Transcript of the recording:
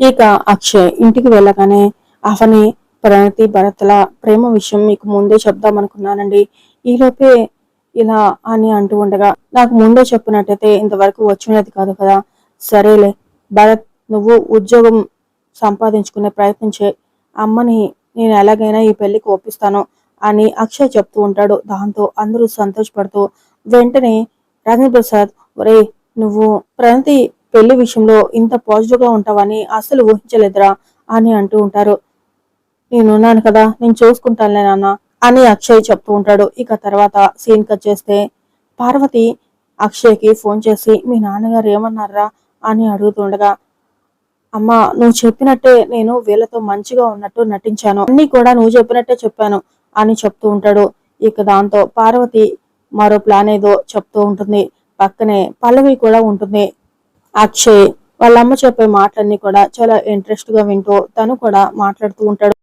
ఇక అక్షయ్ ఇంటికి వెళ్ళగానే అవని ప్రణతి భరత్ల ప్రేమ విషయం మీకు ముందే చెప్దాం అనుకున్నానండి ఈలోపే ఇలా అని అంటూ ఉండగా నాకు ముందే చెప్పినట్టయితే ఇంతవరకు వచ్చినది కాదు కదా. సరేలే భరత్ నువ్వు ఉద్యోగం సంపాదించుకునే ప్రయత్నం చే అమ్మని నేను ఎలాగైనా ఈ పెళ్ళికి ఒప్పిస్తాను అని అక్షయ్ చెప్తూ ఉంటాడు. దాంతో అందరూ సంతోషపడుతూ వెంటనే రాజేంద్ర ప్రసాద్ ఒరే నువ్వు ప్రణతి పెళ్ళి విషయంలో ఇంత పాజిటివ్గా ఉంటావని అసలు ఊహించలేదురా అని అంటూ ఉంటారు. నేనున్నాను కదా నేను చూసుకుంటానులే నాన్న అని అక్షయ్ చెప్తూ ఉంటాడు. ఇక తర్వాత సీన్ కట్ చేస్తే పార్వతి అక్షయ్కి ఫోన్ చేసి మీ నాన్నగారు ఏమన్నారా? అని అడుగుతుండగా అమ్మా నువ్వు చెప్పినట్టే నేను వీళ్ళతో మంచిగా ఉన్నట్టు నటించాను. అన్ని కూడా నువ్వు చెప్పినట్టే చెప్పాను అని చెప్తూ ఉంటాడు. ఇక దాంతో పార్వతి మరో ప్లాన్ ఏదో చెప్తూ ఉంటుంది. పక్కనే పల్లవి కూడా ఉంటుంది. అక్షయ్ వాళ్ళ అమ్మ చెప్పే మాటలన్నీ కూడా చాలా ఇంట్రెస్ట్గా వింటూ తను కూడా మాట్లాడుతూ ఉంటాడు.